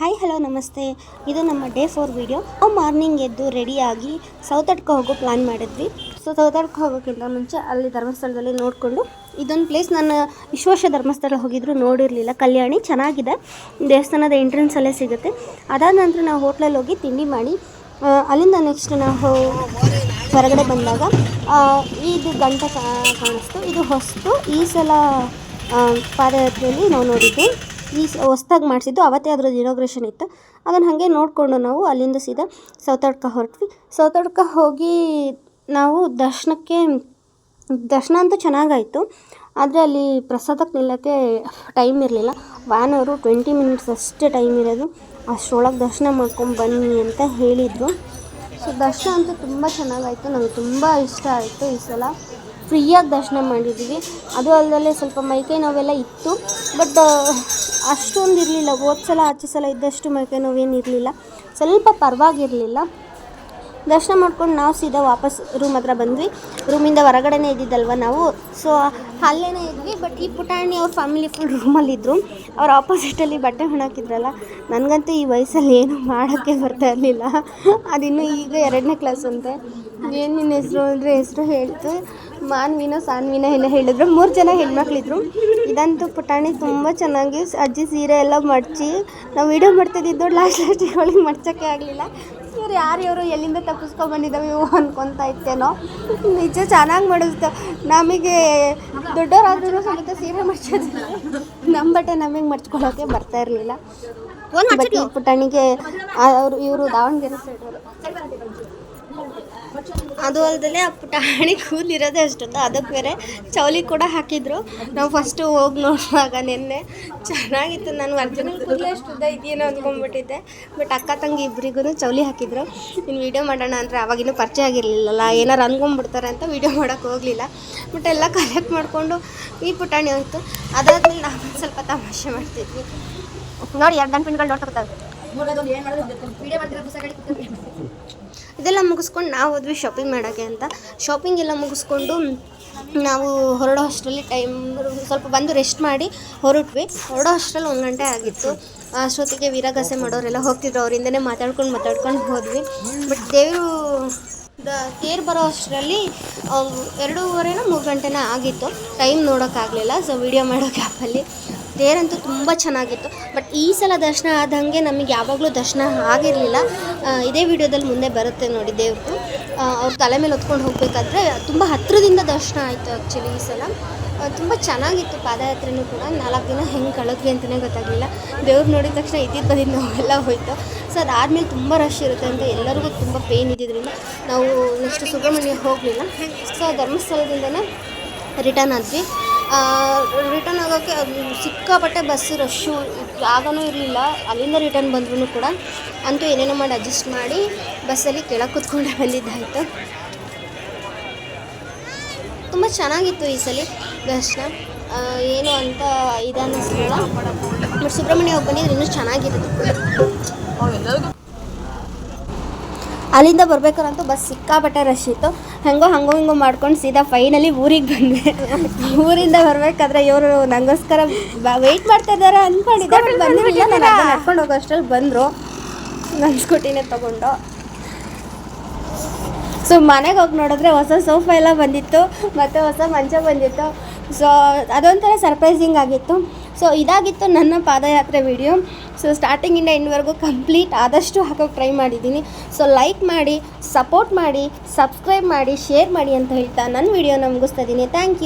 Hi hello ನಮಸ್ತೆ. ಇದು ನಮ್ಮ ಡೇ ಫೋರ್ ವಿಡಿಯೋ ನಾವು ಮಾರ್ನಿಂಗ್ ಎದ್ದು ರೆಡಿಯಾಗಿ ಸೌತಡ್ಕ ಹೋಗೋ ಪ್ಲ್ಯಾನ್ ಮಾಡಿದ್ವಿ. ಸೊ ಸೌತಡ್ಕ ಹೋಗೋಕ್ಕಿಂತ ಮುಂಚೆ ಅಲ್ಲಿ ಧರ್ಮಸ್ಥಳದಲ್ಲಿ ನೋಡಿಕೊಂಡು ಇದೊಂದು ಪ್ಲೇಸ್ ನಾನು ವಿಶ್ವಾಸ ಧರ್ಮಸ್ಥಳ ಹೋಗಿದ್ರು ನೋಡಿರಲಿಲ್ಲ. ಕಲ್ಯಾಣಿ ಚೆನ್ನಾಗಿದೆ. ದೇವಸ್ಥಾನದ ಎಂಟ್ರೆನ್ಸಲ್ಲೇ ಸಿಗುತ್ತೆ. ಅದಾದ ನಂತರ ನಾವು ಹೋಟ್ಲಲ್ಲಿ ಹೋಗಿ ತಿಂಡಿ ಮಾಡಿ ಅಲ್ಲಿಂದ ನೆಕ್ಸ್ಟ್ ನಾವು ಹೊರಗಡೆ ಬಂದಾಗ ಇದು ಗಂಟೆ ಕಾಣಿಸ್ತು. ಇದು ಹೊಸ್ತು. ಈ ಸಲ ಪಾದಯಾತ್ರೆಯಲ್ಲಿ ನಾವು ನೋಡಿದ್ದು ಈ ಹೊಸ್ದಾಗಿ ಮಾಡಿಸಿದ್ದು, ಅವತ್ತೇ ಅದ್ರದ್ದು ಇನಾಗ್ರೇಷನ್ ಇತ್ತು. ಅದನ್ನು ಹಾಗೆ ನೋಡಿಕೊಂಡು ನಾವು ಅಲ್ಲಿಂದ ಸೀದಾ ಸೌತಡ್ಕ ಹೊರಟ್ವಿ. ಸೌತಡ್ಕ ಹೋಗಿ ನಾವು ದರ್ಶನಕ್ಕೆ, ದರ್ಶನ ಅಂತೂ ಚೆನ್ನಾಗಾಯಿತು. ಆದರೆ ಅಲ್ಲಿ ಪ್ರಸಾದಕ್ಕೆ ನಿಲ್ಲೋಕ್ಕೆ ಟೈಮ್ ಇರಲಿಲ್ಲ. ವ್ಯಾನ್ ಅವರು ಟ್ವೆಂಟಿ ಮಿನಿಟ್ಸ್ ಅಷ್ಟೇ ಟೈಮ್ ಇರೋದು. ಅಷ್ಟರೊಳಗೆ ದರ್ಶನ ಮಾಡ್ಕೊಂಡು ಬನ್ನಿ ಅಂತ ಹೇಳಿದರು. ಸೊ ದರ್ಶನ ಅಂತೂ ತುಂಬ ಚೆನ್ನಾಗಾಯಿತು. ನಂಗೆ ತುಂಬ ಇಷ್ಟ ಆಯಿತು ಈ ಸಲ. ಫ್ರೀಯಾಗಿ ದರ್ಶನ ಮಾಡಿದ್ದೀವಿ. ಅದು ಅಲ್ಲದೆ ಸ್ವಲ್ಪ ಮೈಕೈ ನೋವೆಲ್ಲ ಇತ್ತು. ಬಟ್ ಅಷ್ಟೊಂದು ಇರಲಿಲ್ಲ ಹೋದ ಸಲ ಆಚೆ ಸಲ ಇದ್ದಷ್ಟು ಮೈಕೈ ನೋವೇನು ಇರಲಿಲ್ಲ ಸ್ವಲ್ಪ ಪರವಾಗಿರಲಿಲ್ಲ. ದರ್ಶನ ಮಾಡ್ಕೊಂಡು ನಾವು ಸೀದಾ ವಾಪಸ್ ರೂಮ್ ಹತ್ರ ಬಂದ್ವಿ. ರೂಮಿಂದ ಹೊರಗಡೆನೇ ಇದ್ದಿದ್ದಲ್ವ ನಾವು? ಸೊ ಅಲ್ಲೇನೇ ಇದ್ವಿ ಬಟ್ ಈ ಪುಟಾಣಿ ಅವ್ರ ಫ್ಯಾಮಿಲಿ ಫುಲ್ ರೂಮಲ್ಲಿದ್ದರು ಅವ್ರ ಆಪೋಸಿಟಲ್ಲಿ ಬಟ್ಟೆ ಹೊಣಾಕಿದ್ರಲ್ಲ ನನಗಂತೂ ಈ ವಯಸ್ಸಲ್ಲಿ ಏನು ಮಾಡೋಕ್ಕೆ ಬರ್ತಾ ಇರಲಿಲ್ಲ. ಅದಿನ್ನೂ ಈಗ ಎರಡನೇ ಕ್ಲಾಸ್ ಅಂತೆ. ಏನು ನಿನ್ನ ಹೆಸರು ಅಂದರೆ ಹೆಸರು ಹೇಳ್ತು. ಮಾನ್ವಿನೋ ಸಾನ್ವಿನ ಎಲ್ಲ ಹೇಳಿದ್ರು. ಮೂರು ಜನ ಹೆಣ್ಮಕ್ಳಿದ್ರು. ಇದಂತೂ ಪುಟಾಣಿ ತುಂಬ ಚೆನ್ನಾಗಿ ಅಜ್ಜಿ ಸೀರೆ ಎಲ್ಲ ಮಡಚಿ, ನಾವು ವೀಡಿಯೋ ಮಾಡ್ತಿದ್ದಿದ್ದು ಲಾಸ್ಟ್ ಲಾಸ್ಟಿಗೆ ಅವಳಿಗೆ ಮಡ್ಚೋಕ್ಕೆ ಆಗಲಿಲ್ಲ. ಇವ್ರು ಯಾರು ಇವರು ಎಲ್ಲಿಂದ ತಪ್ಪಿಸ್ಕೊಂಡು ಬಂದಿದ್ದಾವೆ ಇವು ಅನ್ಕೊತಾ ಇತ್ತೇನೋ. ನಿಜ ಚೆನ್ನಾಗಿ ಮಾಡಿಸ್ತ ನಮಗೆ ದೊಡ್ಡವರಾದ್ರೂ ಸಮೇತ ಸೀರೆ ಮಡ್ಚೋದು ನಮ್ಮ ಬಟ್ಟೆ ನಮಗೆ ಮಡ್ಚ್ಕೊಳ್ಳೋಕೆ ಬರ್ತಾ ಇರಲಿಲ್ಲ. ಬಟ್ ಪುಟಾಣಿಗೆ ಅವರು ಇವರು ದಾವಣಗೆರೆ ಸೈಡವರು ಅದು ಅಲ್ಲದೆ ಆ ಪುಟಾಣಿ ಕೂದಲಿರೋದೇ ಅಷ್ಟೊಂದು. ಅದಕ್ಕೆ ಬೇರೆ ಚೌಲಿ ಕೂಡ ಹಾಕಿದ್ರು. ನಾವು ಫಸ್ಟು ಹೋಗಿ ನೋಡುವಾಗ ನಿನ್ನೆ ಚೆನ್ನಾಗಿತ್ತು. ನಾನು ಒರಿಜಿನಲ್ ಅಷ್ಟು ಉದ್ದ ಇದೆಯೇನೋ ಅಂದ್ಕೊಂಡ್ಬಿಟ್ಟಿದ್ದೆ. ಬಟ್ ಅಕ್ಕ ತಂಗಿ ಇಬ್ಬರಿಗೂ ಚೌಲಿ ಹಾಕಿದ್ರು. ಇನ್ನು ವೀಡಿಯೋ ಮಾಡೋಣ ಅಂದರೆ ಅವಾಗಿನ್ನೂ ಪರಿಚಯ ಆಗಿರಲಿಲ್ಲಲ್ಲ. ಏನಾರು ಅಂದ್ಕೊಂಡ್ಬಿಡ್ತಾರೆ ಅಂತ ವೀಡಿಯೋ ಮಾಡೋಕ್ಕೆ ಹೋಗಲಿಲ್ಲ. ಬಟ್ ಎಲ್ಲ ಕಲೆಕ್ಟ್ ಮಾಡಿಕೊಂಡು ಈ ಪುಟಾಣಿ ಹೋಯ್ತು. ಅದಾದ್ಮೇಲೆ ನಾವು ಸ್ವಲ್ಪ ತಮಾಷೆ ಮಾಡ್ತಿದ್ವಿ. ನೋಡಿ, ಎರಡು ಪಿನ್ಗಳು ನೋಡ್ತಾ ಇದೆಲ್ಲ ಮುಗಿಸ್ಕೊಂಡು ನಾವು ಹೋದ್ವಿ ಶಾಪಿಂಗ್ ಮಾಡೋಕ್ಕೆ ಅಂತ. ಶಾಪಿಂಗ್ ಎಲ್ಲ ಮುಗಿಸ್ಕೊಂಡು ನಾವು ಹೊರಡೋ ಅಷ್ಟರಲ್ಲಿ ಟೈಮ್ ಸ್ವಲ್ಪ ಬಂದು ರೆಸ್ಟ್ ಮಾಡಿ ಹೊರಟ್ವಿ. ಹೊರಡೋ ಅಷ್ಟರಲ್ಲಿ ಒಂದು ಗಂಟೆ ಆಗಿತ್ತು. ಅಷ್ಟೊತ್ತಿಗೆ ವೀರಗಾಸೆ ಮಾಡೋರೆಲ್ಲ ಹೋಗ್ತಿದ್ರು. ಅವರಿಂದನೇ ಮಾತಾಡ್ಕೊಂಡು ಮಾತಾಡ್ಕೊಂಡು ಹೋದ್ವಿ. ಬಟ್ ದೇವರು ದ ತೇರು ಬರೋ ಅಷ್ಟರಲ್ಲಿ ಎರಡೂವರೆನೋ ಮೂರು ಗಂಟೆನ ಆಗಿತ್ತು. ಟೈಮ್ ನೋಡೋಕ್ಕಾಗಲಿಲ್ಲ. ಸೊ ವಿಡಿಯೋ ಮಾಡೋ ಗ್ಯಾಪಲ್ಲಿ ತೇರಂತೂ ತುಂಬ ಚೆನ್ನಾಗಿತ್ತು. ಬಟ್ ಈ ಸಲ ದರ್ಶನ ಆದಂಗೆ ನಮಗೆ ಯಾವಾಗಲೂ ದರ್ಶನ ಆಗಿರಲಿಲ್ಲ. ಇದೇ ವಿಡಿಯೋದಲ್ಲಿ ಮುಂದೆ ಬರುತ್ತೆ ನೋಡಿ ದೇವ್ರದ್ದು ಅವ್ರ ತಲೆ ಮೇಲೆ ಹೊತ್ಕೊಂಡು ಹೋಗಬೇಕಾದ್ರೆ ತುಂಬ ಹತ್ತಿರದಿಂದ ದರ್ಶನ ಆಯಿತು ಆ್ಯಕ್ಚುಲಿ ಈ ಸಲ. ತುಂಬ ಚೆನ್ನಾಗಿತ್ತು ಪಾದಯಾತ್ರೆನೂ ಕೂಡ. ನಾಲ್ಕು ದಿನ ಹೆಂಗೆ ಕಳೆದ್ವಿ ಅಂತಲೇ ಗೊತ್ತಾಗಲಿಲ್ಲ. ದೇವ್ರು ನೋಡಿದ ತಕ್ಷಣ ಇದ್ದಿದ್ದು ಬಂದಿದ್ದು ನಾವೆಲ್ಲ ಹೋಯ್ತು. ಸೊ ಅದಾದಮೇಲೆ ತುಂಬ ರಶ್ ಇರುತ್ತೆ ಅಂತ ಎಲ್ಲರಿಗೂ ತುಂಬ ಪೇಯ್ನ್ ಇದ್ದಿದ್ದರಿಂದ ನಾವು ನೆಕ್ಸ್ಟ್ ಸುಬ್ರಹ್ಮಣ್ಯ ಹೋಗಲಿಲ್ಲ. ಸೊ ಧರ್ಮಸ್ಥಳದಿಂದನೇ ರಿಟರ್ನ್ ಆದ್ವಿ. ರಿಟರ್ನ್ ಆಗೋಕ್ಕೆ ಸಿಕ್ಕಾಪಟ್ಟೆ ಬಸ್ ರಶ್ಶು ಜಾಗನೂ ಇರಲಿಲ್ಲ. ಅಲ್ಲಿಂದ ರಿಟರ್ನ್ ಬಂದ್ರೂ ಕೂಡ ಅಂತೂ ಏನೇನೋ ಮಾಡಿ ಅಡ್ಜಸ್ಟ್ ಮಾಡಿ ಬಸ್ಸಲ್ಲಿ ಕೆಳಗೆ ಕೂತ್ಕೊಂಡೆ ಬಂದಿದ್ದಾಯಿತು. ತುಂಬ ಚೆನ್ನಾಗಿತ್ತು ಈ ಸಲ ದರ್ಶನ. ಏನು ಅಂತ ಇದು ಬಟ್ ಸುಬ್ರಹ್ಮಣ್ಯ ಹೋಗಿ ಬಂದಿದ್ರೆ ಇನ್ನೂ ಚೆನ್ನಾಗಿರುತ್ತೆ. ಅಲ್ಲಿಂದ ಬರ್ಬೇಕಾರಂತೂ ಬಸ್ ಸಿಕ್ಕಾಪಟ್ಟೆ ರಶ್ ಇತ್ತು. ಹಂಗೋ ಹಂಗೋ ಹಿಂಗೋ ಮಾಡ್ಕೊಂಡು ಸೀದಾ ಫೈನಲಿ ಊರಿಗೆ ಬಂದೆ. ಊರಿಂದ ಬರ್ಬೇಕಾದ್ರೆ ಇವರು ನನಗೋಸ್ಕರ ವೆಯ್ಟ್ ಮಾಡ್ತಾ ಇದ್ದಾರೆ ಅಂದ್ಕೊಂಡಿದ್ದೆ ಬಂದಿರಲಿಲ್ಲ ನಾನು ನಡ್ಕೊಂಡು ಹೋಗೋ ಅಷ್ಟ್ರಲ್ಲಿ ಬಂದರು. ನನ್ನ ಸ್ಕೂಟಿನೇ ತೊಗೊಂಡು. ಸೊ ಮನೆಗೆ ಹೋಗಿ ನೋಡಿದ್ರೆ ಹೊಸ ಸೋಫಾ ಎಲ್ಲ ಬಂದಿತ್ತು ಮತ್ತು ಹೊಸ ಮಂಚ ಬಂದಿತ್ತು. ಸೊ ಅದೊಂಥರ ಸರ್ಪ್ರೈಸಿಂಗ್ ಆಗಿತ್ತು. ಸೊ ಇದಾಗಿತ್ತು ನನ್ನ ಪಾದಯಾತ್ರೆ ವಿಡಿಯೋ. ಸೊ ಸ್ಟಾರ್ಟಿಂಗಿಂದ ಇನ್ವರೆಗೂ ಕಂಪ್ಲೀಟ್ ಆದಷ್ಟು ಹಾಕೋಕ್ಕೆ ಟ್ರೈ ಮಾಡಿದ್ದೀನಿ. ಸೊ ಲೈಕ್ ಮಾಡಿ, ಸಪೋರ್ಟ್ ಮಾಡಿ, ಸಬ್ಸ್ಕ್ರೈಬ್ ಮಾಡಿ, ಶೇರ್ ಮಾಡಿ ಅಂತ ಹೇಳ್ತಾ ನನ್ನ ವಿಡಿಯೋನ ಮುಗಿಸ್ತಾ ಇದ್ದೀನಿ. Thank you.